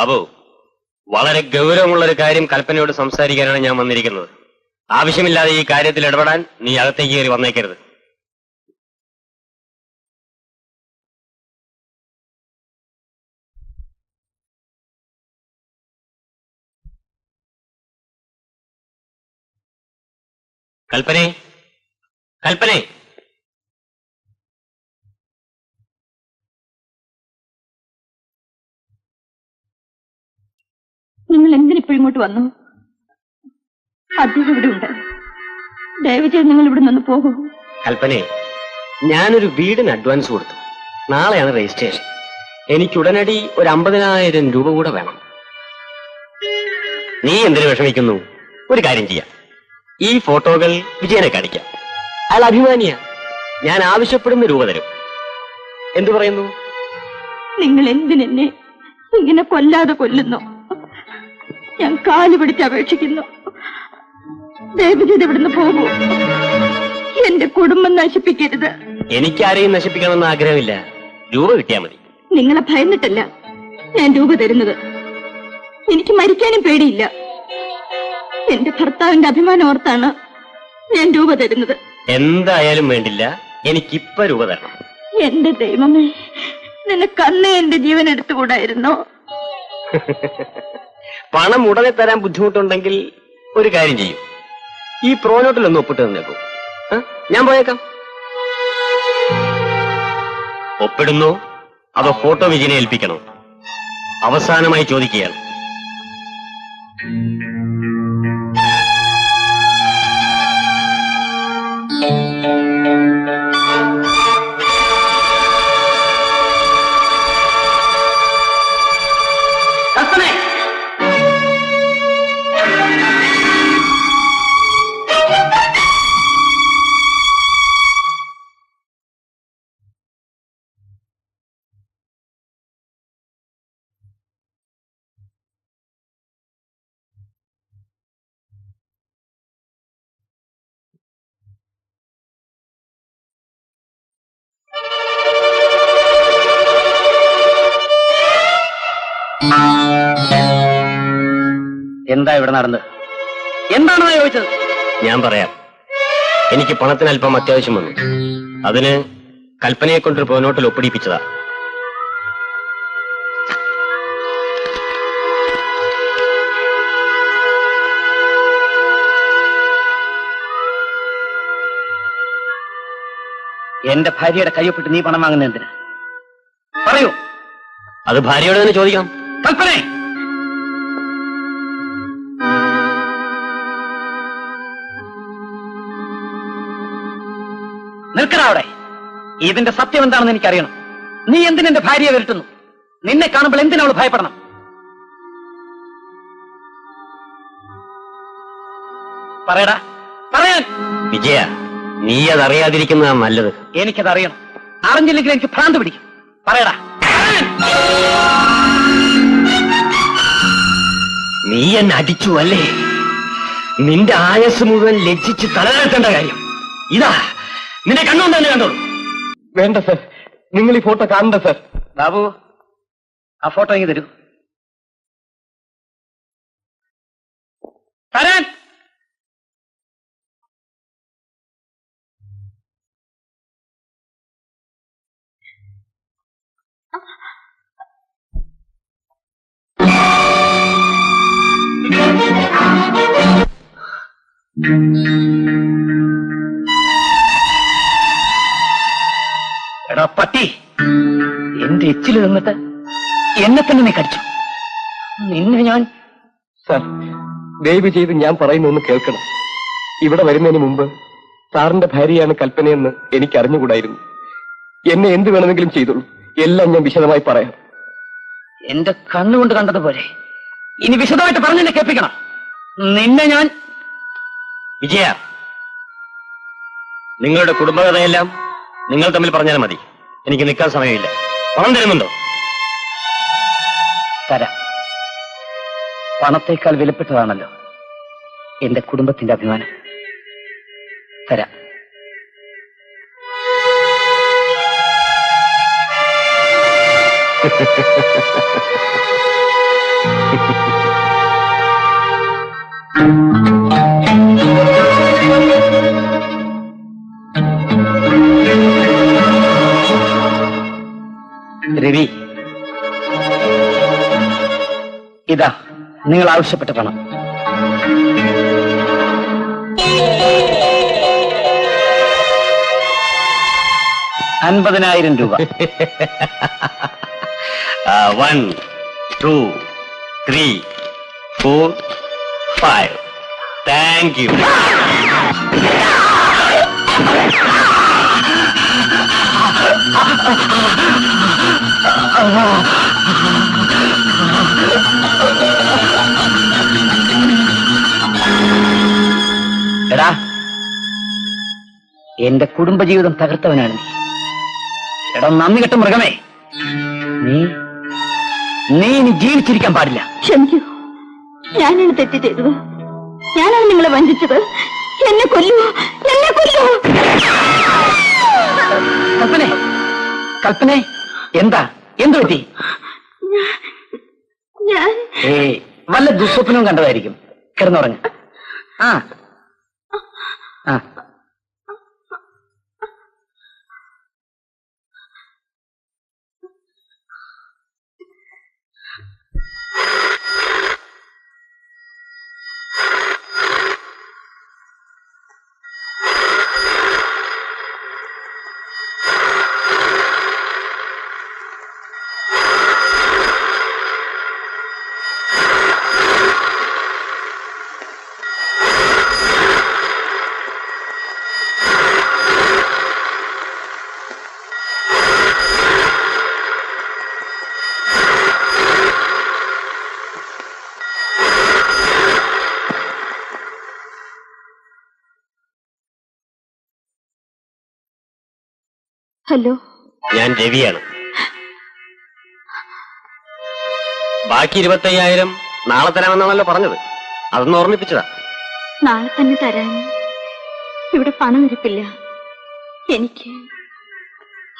ബാബു വളരെ ഗൗരവമുള്ള ഒരു കാര്യം കൽപ്പനയോട് സംസാരിക്കാനാണ് ഞാൻ വന്നിരിക്കുന്നത്. ആവശ്യമില്ലാതെ ഈ കാര്യത്തിൽ ഇടപെടാൻ നീ അകത്തേക്ക് കയറി വന്നേക്കരുത്. കൽപ്പനെ കൽപ്പനെ. നിങ്ങൾ എന്തിനിപ്പോ ഇങ്ങോട്ട് വന്നു? അദ്ദേഹം ഇവിടെ ഉണ്ട്. ദയവചെയ്ത് നിങ്ങൾ ഇവിടെ നിന്ന് പോകൂ. കൽപ്പനെ ഞാനൊരു വീടിന് അഡ്വാൻസ് കൊടുത്തു. നാളെയാണ് രജിസ്ട്രേഷൻ എനിക്ക് ഉടനടി ഒരു അമ്പതിനായിരം രൂപ കൂടെ വേണം. നീ എന്തിനു വിഷമിക്കുന്നു? ഒരു കാര്യം ചെയ്യാം. ഈ ഫോട്ടോകൾ വിജയനെ കാണിക്കാം. അയാൾ അഭിമാനിയാ. ഞാൻ ആവശ്യപ്പെടുന്ന രൂപ തരും. എന്തു പറയുന്നു? നിങ്ങൾ എന്തിനെന്നെ ഇങ്ങനെ കൊല്ലാതെ കൊല്ലുന്നു? ഞാൻ കാലു പിടിച്ച് അപേക്ഷിക്കുന്നു. ദേവജിത് ഇവിടുന്ന് പോകൂ എന്റെ കുടുംബം നശിപ്പിക്കരുത്. എനിക്കാരെയും നശിപ്പിക്കണമെന്ന് ആഗ്രഹമില്ല. രൂപ കിട്ടിയാൽ മതി. നിങ്ങളെ ഭയന്നിട്ടല്ല ഞാൻ രൂപ തരുന്നത്. എനിക്ക് മരിക്കാനും പേടിയില്ല. എന്റെ ഭർത്താവിന്റെ അഭിമാനം ഓർത്താണ് ഞാൻ രൂപ തരുന്നത്. എന്തായാലും വേണ്ടില്ല. എനിക്കിപ്പ രൂപ തരണം. എന്റെ ദൈവമേ നിന്നെ അന്നേ എന്റെ ജീവൻ എടുത്തുകൂടായിരുന്നോ? പണം ഉടനെ തരാൻ ബുദ്ധിമുട്ടുണ്ടെങ്കിൽ ഒരു കാര്യം ചെയ്യും. ഈ പ്രോനോട്ടിൽ ഒന്ന് ഒപ്പിട്ട് തന്നേക്കൂ. ഞാൻ പോയേക്കാം. ഒപ്പിടുന്നു? അതോ ഫോട്ടോ വിജിനെ ഏൽപ്പിക്കണോ? അവസാനമായി ചോദിക്കുകയാണ്. എന്താ ഇവിടെ നടന്നത്? എന്താണ് ചോദിച്ചത്? ഞാൻ പറയാം. എനിക്ക് പണത്തിന് അല്പം അത്യാവശ്യം വന്നു. അതിന് കൽപ്പനയെ കൊണ്ടൊരു പോനോട്ടിൽ ഒപ്പിടിപ്പിച്ചതാ. എന്റെ ഭാര്യയുടെ കയ്യൊപ്പിട്ട് നീ പണം വാങ്ങുന്ന എന്തിനാ? പറയൂ. അത് ഭാര്യയോട് തന്നെ ചോദിക്കണം കൽപ്പനെ. നിൽക്കടാ അവിടെ. ഇതിന്റെ സത്യം എന്താണെന്ന് എനിക്കറിയണം. നീ എന്തിനെന്റെ ഭാര്യയെ വരുത്തുന്നു നിന്നെ കാണുമ്പോൾ എന്തിനവൾ ഭയപ്പെടണം? പറയടാ. പറയാൻ. വിജയ നീ അതറിയാതിരിക്കുന്നതാണ് നല്ലത്. എനിക്കതറിയണം. അറിഞ്ഞില്ലെങ്കിൽ എനിക്ക് ഭ്രാന്ത് പിടിക്കും. പറയടാ. നീ എന്നെ അടിച്ചു അല്ലേ? നിന്റെ ആയസ് മുഴുവൻ ലജ്ജിച്ച് തലനിർത്തേണ്ട കാര്യം. ഇതാ നിന്റെ കണ്ണുകൊണ്ട് തന്നെ കണ്ടോളൂ. വേണ്ട സർ. നിങ്ങൾ ഈ ഫോട്ടോ കാണണ്ട സർ. ബാബു ആ ഫോട്ടോ എങ്ങി തരൂ. തരാൻ! എടാ പട്ടി എന്റെ എച്ചിൽ നിന്നിട്ട് എന്നെ തന്നെ നീ കടിച്ചു? നിന്നെ ഞാൻ സർ ദയവ് ചെയ്ത് ഞാൻ പറയുന്ന ഒന്ന് കേൾക്കണം. ഇവിടെ വരുന്നതിന് മുമ്പ് സാറിന്റെ ഭാര്യയാണ് കൽപ്പനയെന്ന് എനിക്ക് അറിഞ്ഞുകൂടായിരുന്നു. എന്നെ എന്ത് വേണമെങ്കിലും ചെയ്തോളൂ. എല്ലാം ഞാൻ വിശദമായി പറയാം. എന്റെ കണ്ണുകൊണ്ട് കണ്ടതുപോലെ ഇനി വിശദമായിട്ട് പറഞ്ഞെന്നെ കേൾപ്പിക്കണം. നിന്നെ ഞാൻ വിജയ നിങ്ങളുടെ കുടുംബകഥയെല്ലാം നിങ്ങൾ തമ്മിൽ പറഞ്ഞാൽ മതി. എനിക്ക് നിൽക്കാൻ സമയമില്ല. പണം തരുന്നുണ്ടോ? തരാം. പണത്തേക്കാൾ വിലപ്പെട്ടതാണല്ലോ എന്റെ കുടുംബത്തിന്റെ അഭിമാനം. തരാം. രവി. ഇതാ നിങ്ങൾ ആവശ്യപ്പെട്ട പണം. അൻപതിനായിരം രൂപ. One two three four five thank you എടാ എന്റെ കുടുംബജീവിതം തകർത്തവനാണ് നീ. എടാ നന്ദി കെട്ട മൃഗമേ. നീ നീ ഇനി ജീവിച്ചിരിക്കാൻ പാടില്ല. ക്ഷമിക്കൂ. ഞാനാണ് തെറ്റ് ചെയ്തത്. ഞാനാണ് നിങ്ങളെ വഞ്ചിച്ചത്. എന്നെ കൊല്ലൂ എന്നെ കൊല്ലൂ കൽപ്പനെ കൽപ്പനെ എന്താ? എന്തു പറ്റി? ഞാൻ ഏ വല്ല ദുസ്വപ്നവും കണ്ടതായിരിക്കും. കിടന്നുറങ്ങ. ആ. ആ. ഹലോ. ഞാൻ രവിയാണ്. ബാക്കി ഇരുപത്തയ്യായിരം നാളെ തരാമെന്നാണല്ലോ പറഞ്ഞത്. അതൊന്ന് ഓർമ്മിപ്പിച്ചതാ. നാളെ തന്നെ തരാൻ ഇവിടെ പണം ഇരിപ്പില്ല എനിക്ക്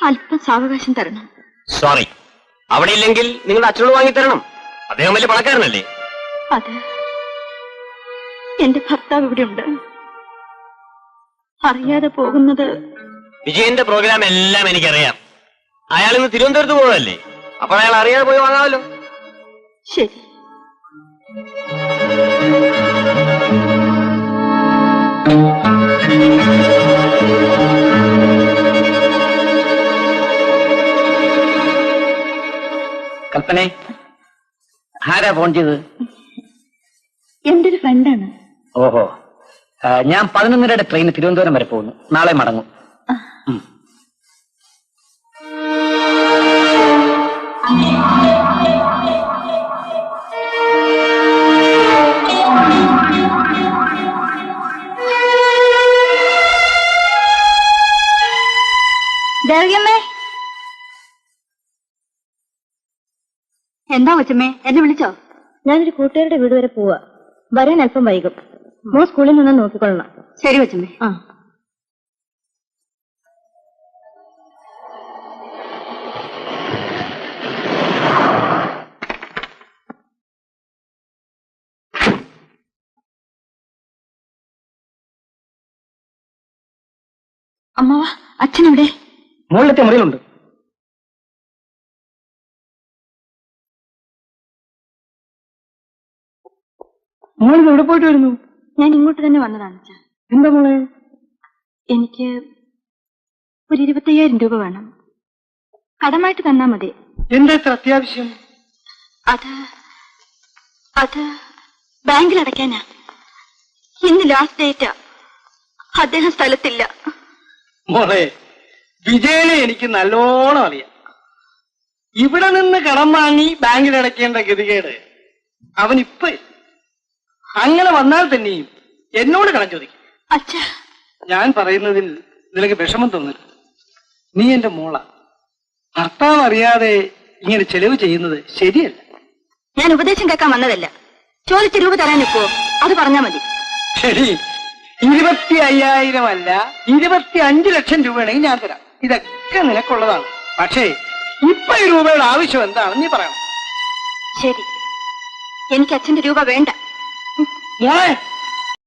അല്പം സാവകാശം തരണം. സോറി അവിടെ ഇല്ലെങ്കിൽ നിങ്ങളുടെ അച്ഛനോട് വാങ്ങി തരണം. അദ്ദേഹം വലിയ പണക്കാരനല്ലേ? അത്. എന്റെ ഭർത്താവ് ഇവിടെ ഉണ്ട്. അറിയാതെ പോകുന്നത് വിജയന്റെ പ്രോഗ്രാം എല്ലാം എനിക്കറിയാം. അയാൾ ഇന്ന് തിരുവനന്തപുരത്ത് പോകല്ലേ അപ്പോൾ അയാൾ അറിയാതെ പോയി വാങ്ങാമല്ലോ. ശരി. കൽപ്പനെ ആരാ ഫോൺ ചെയ്തത്? എന്റെ ഒരു ഫ്രണ്ടാണ് ഓഹോ. ആ, ഞാൻ പതിനൊന്നരയുടെ ട്രെയിന് തിരുവനന്തപുരം വരെ പോകുന്നു. നാളെ മടങ്ങും. ദേവിയമ്മേ എന്താ കൊച്ചമ്മേ? എന്നെ വിളിച്ചോ? ഞാനൊരു കൂട്ടുകാരുടെ വീട് വരെ പോവാ. വരാൻ അല്പം വൈകും. മോ സ്കൂളിൽ നിന്ന് നോക്കിക്കൊള്ളണം. ശരി കൊച്ചമ്മേ. ആ. അമ്മാവ അച്ഛനെവിടെ? മുകളിലത്തെ മുറിയിലുണ്ട്. മോളിൽ എവിടെ പോയിട്ട് വരുന്നു? ഞാൻ ഇങ്ങോട്ട് തന്നെ വന്നതാണ് അച്ഛാ. എന്താ മോളെ? എനിക്ക് ഒരു ഇരുപത്തയ്യായിരം രൂപ വേണം. കടമായിട്ട് തന്നാ മതി. എന്താ ഇത്ര അത്യാവശ്യം? അത് അത് ബാങ്കിൽ അടയ്ക്കാനാ. ഇന്ന് ലാസ്റ്റ് ഡേറ്റാ അദ്ദേഹം സ്ഥലത്തില്ല. മോളെ വിജയനെ എനിക്ക് നല്ലോണം അറിയാം. ഇവിടെ നിന്ന് കടം വാങ്ങി ബാങ്കിൽ അടയ്ക്കേണ്ട ഗതികേട് അവൻ ഇപ്പൊ അങ്ങനെ വന്നാൽ തന്നെയും എന്നോട് കടം ചോദിക്കും. അച്ഛാ. ഞാൻ പറയുന്നതിൽ നിനക്ക് വിഷമം തോന്നരുത്. നീ എന്റെ മോള. ഭർത്താവ് അറിയാതെ ഇങ്ങനെ ചെലവ് ചെയ്യുന്നത് ശരിയല്ല. ഞാൻ ഉപദേശം കേൾക്കാൻ വന്നതല്ല. ചോദിച്ച രൂപ തരാൻ ഇപ്പോ അത് പറഞ്ഞാ മതി. ശരി. ഇരുപത്തി അയ്യായിരം അല്ല ഇരുപത്തി അഞ്ച് ലക്ഷം രൂപയാണെങ്കിൽ ഞാൻ തരാം. ഇതൊക്കെ നിനക്കുള്ളതാണ്. പക്ഷേ ഇപ്പൊ ഈ രൂപയുടെ ആവശ്യം എന്താണെന്ന് നീ പറയണം. ശരി. എനിക്ക് അച്ഛന്റെ രൂപ വേണ്ട. മോളെ